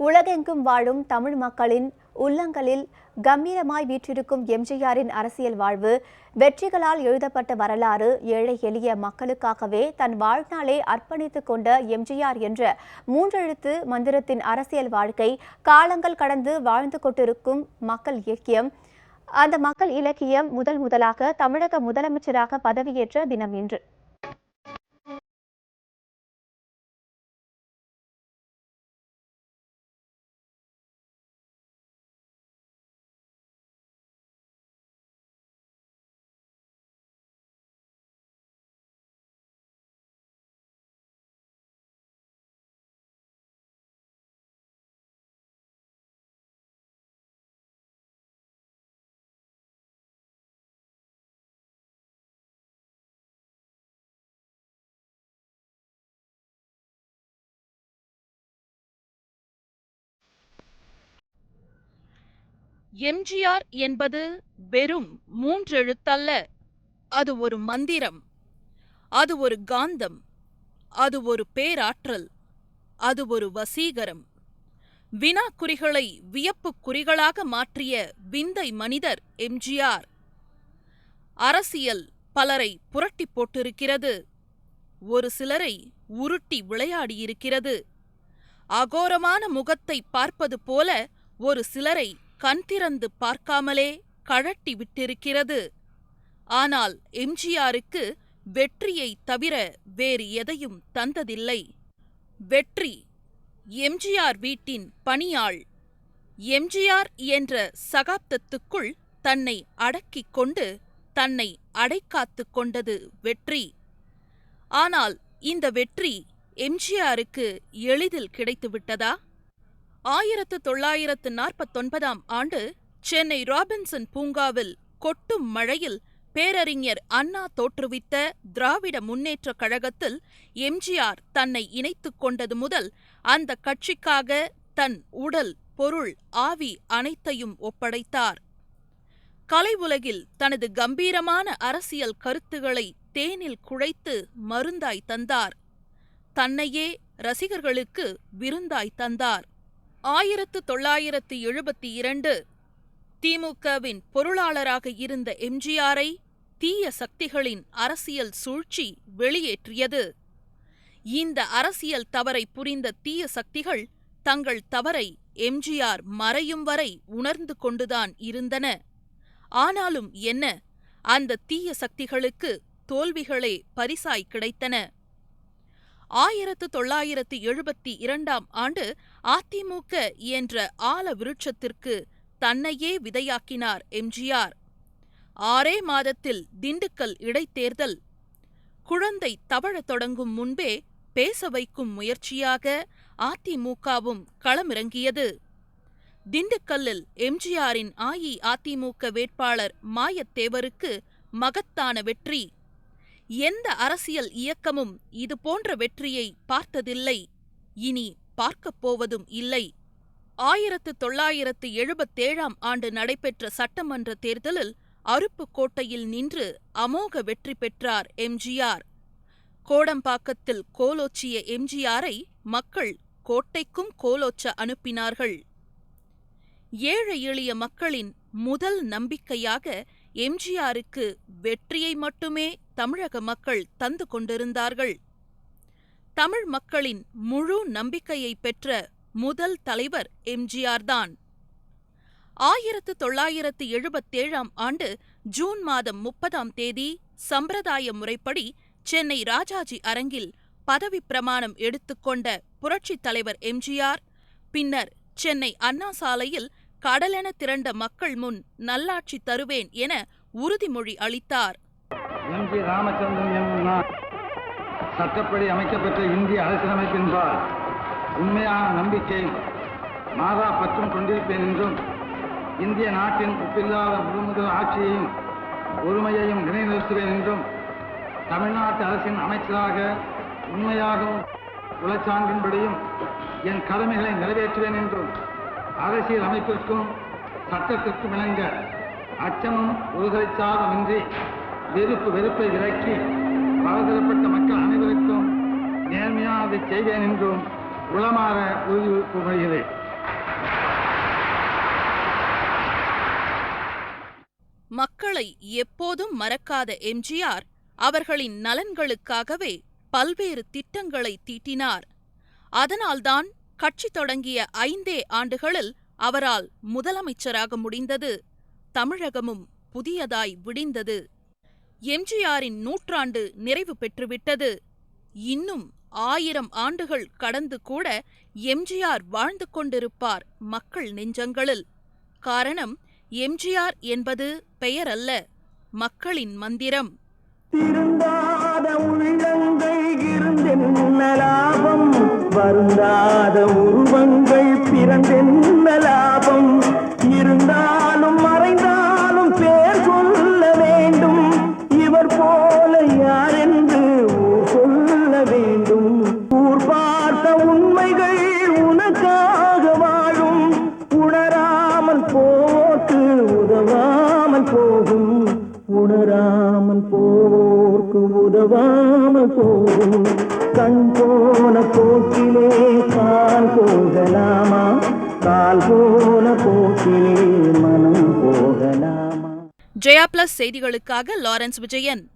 உலகெங்கும் வாழும் தமிழ் மக்களின் உள்ளங்களில் கம்பீரமாய் வீற்றிருக்கும் எம்ஜிஆரின் அரசியல் வாழ்வு வெற்றிகளால் எழுதப்பட்ட வரலாறு ஏழை எளிய மக்களுக்காகவே தன் வாழ்நாளை அர்ப்பணித்துக் கொண்ட எம்ஜிஆர் என்ற மூன்றெழுத்து மந்திரத்தின் அரசியல் வாழ்க்கை காலங்கள் கடந்து வாழ்ந்து கொண்டிருக்கும் மக்கள் இயக்கியம். அந்த மக்கள் இலக்கியம் முதல் முதலாக தமிழக முதலமைச்சராக பதவியேற்ற தினம் இன்று. எம்ஜிஆர் என்பது வெறும் மூன்றெழுத்தல்ல. அது ஒரு மந்திரம். அது ஒரு காந்தம். அது ஒரு பேராற்றல். அது ஒரு வசீகரம். வினாக்குறிகளை வியப்புக் குறிகளாக மாற்றிய விந்தை மனிதர் எம்ஜிஆர். அரசியல் பலரை புரட்டி போட்டிருக்கிறது. ஒரு சிலரை உருட்டி விளையாடியிருக்கிறது. அகோரமான முகத்தை பார்ப்பது போல ஒரு சிலரை கண் திறந்து பார்க்காமலே கழட்டி விட்டிருக்கிறது. ஆனால் எம்ஜிஆருக்கு வெற்றியை தவிர வேறு எதையும் தந்ததில்லை. வெற்றி எம்ஜிஆர் வீட்டின் பணியாள். எம்ஜிஆர் என்ற சகாப்தத்துக்குள் தன்னை அடக்கிக் கொண்டு தன்னை அடைக்காத்துக் கொண்டது வெற்றி. ஆனால் இந்த வெற்றி எம்ஜிஆருக்கு எளிதில் கிடைத்துவிட்டதா? ஆயிரத்து தொள்ளாயிரத்து நாற்பத்தொன்பதாம் ஆண்டு சென்னை ராபின்சன் பூங்காவில் கொட்டும் மழையில் பேரறிஞர் அண்ணா தோற்றுவித்த திராவிட முன்னேற்றக் கழகத்தில் எம்ஜிஆர் தன்னை இணைத்துக் கொண்டது முதல் அந்த கட்சிக்காக தன் உடல் பொருள் ஆவி அனைத்தையும் ஒப்படைத்தார். கலை உலகில் தனது கம்பீரமான அரசியல் கருத்துகளை தேனில் குழைத்து மருந்தாய் தந்தார். தன்னையே ரசிகர்களுக்கு விருந்தாய் தந்தார். ஆயிரத்து தொள்ளாயிரத்து எழுபத்தி இரண்டு. திமுகவின் பொருளாளராக இருந்த எம்ஜிஆரை தீய சக்திகளின் அரசியல் சூழ்ச்சி வெளியேற்றியது. இந்த அரசியல் தவறை புரிந்த தீய சக்திகள் தங்கள் தவறை எம்ஜிஆர் மறையும் வரை உணர்ந்து கொண்டுதான் இருந்தன. ஆனாலும் என்ன அந்த தீய சக்திகளுக்கு தோல்விகளே பரிசாய் கிடைத்தன. ஆயிரத்து தொள்ளாயிரத்து எழுபத்தி இரண்டாம் ஆண்டு அதிமுக என்ற ஆல விருட்சத்திற்கு தன்னையே விதையாக்கினார் எம்ஜிஆர் ஆறே மாதத்தில் திண்டுக்கல் இடைத்தேர்தல். குழந்தை தவழத் தொடங்கும் முன்பே பேச வைக்கும் முயற்சியாக அதிமுகவும் களமிறங்கியது. திண்டுக்கல்லில் எம்ஜிஆரின் அஇஅதிமுக வேட்பாளர் மாயத்தேவருக்கு மகத்தான வெற்றி. எந்த அரசியல் இயக்கமும் இது போன்ற வெற்றியை பார்த்ததில்லை. இனி பார்க்கப் போவதும் இல்லை. ஆயிரத்து தொள்ளாயிரத்து எழுபத்தேழாம் ஆண்டு நடைபெற்ற சட்டமன்ற தேர்தலில் அருப்புக்கோட்டையில் நின்று அமோக வெற்றி பெற்றார் எம்ஜிஆர். கோடம்பாக்கத்தில் கோலோச்சிய எம்ஜிஆரை மக்கள் கோட்டைக்கும் கோலோச்ச அனுப்பினார்கள். ஏழை எளிய மக்களின் முதல் நம்பிக்கையாக எம்ஜிஆருக்கு வெற்றியை மட்டுமே தமிழக மக்கள் தந்து கொண்டிருந்தார்கள். தமிழ் மக்களின் முழு நம்பிக்கையை பெற்ற முதல் தலைவர் எம்ஜிஆர் தான். ஆயிரத்து தொள்ளாயிரத்து எழுபத்தேழாம் ஆண்டு ஜூன் மாதம் முப்பதாம் தேதி சம்பிரதாய முறைப்படி சென்னை ராஜாஜி அரங்கில் பதவி பிரமாணம் எடுத்துக்கொண்ட புரட்சித் தலைவர் எம்ஜிஆர் பின்னர் சென்னை அண்ணா சாலையில் கடலென திரண்ட மக்கள் முன் நல்லாட்சி தருவேன் என உறுதிமொழி அளித்தார். சட்டப்படி அமைக்கப்பட்ட இந்திய அரசியலமைப்பின்பால் உண்மையான நம்பிக்கை மாதா பற்றும் கொண்டிருப்பேன் என்றும் இந்திய நாட்டின் ஒப்பில்லாத முழுமுதல் ஆட்சியையும் ஒருமையையும் நிலைநிறுத்துவேன் என்றும் தமிழ்நாட்டு அரசின் அமைச்சராக உண்மையாகவும் உளச்சான்றின்படியும் என் கடமைகளை நிறைவேற்றுவேன் என்றும் அரசியல் அமைப்பிற்கும் சட்டத்திற்கும் இணங்க அச்சமும் ஒருதலைச்சார்புமின்றி வெறுப்பு வெறுப்பை விலக்கி பலதரப்பட்ட மக்கள் அனைவருக்கும் நேர்மையானதை செய்வேன் என்றும் உளமாற உறுதி கூறுகிறேன் மக்களை எப்போதும் மறக்காத எம்ஜிஆர் அவர்களின் நலன்களுக்காகவே பல்வேறு திட்டங்களை தீட்டினார். அதனால்தான் கட்சி தொடங்கிய ஐந்தே ஆண்டுகளில் அவரால் முதலமைச்சராக முடிந்தது தமிழகமும் புதியதாய் விடிந்தது. எம்ஜிஆரின் நூற்றாண்டு நிறைவு பெற்றுவிட்டது. இன்னும் ஆயிரம் ஆண்டுகள் கடந்து கூட எம்ஜிஆர் வாழ்ந்து கொண்டிருப்பார் மக்கள் நெஞ்சங்களில். காரணம் எம்ஜிஆர் என்பது பெயர் அல்ல மக்களின் மந்திரம். திருந்தாத உள்ளங்கள் இருந்தென்ன லாபம் வருந்தாத உருவங்கள் பிறந்தென்ன லாபம். போர்க்கு போகும். கண் போன போக்கிலே கால் போகலாமா? கால் போன போக்கிலே மனம் போகலாமா? ஜெயா பிளஸ் செய்திகளுக்காக லாரன்ஸ் விஜயன்.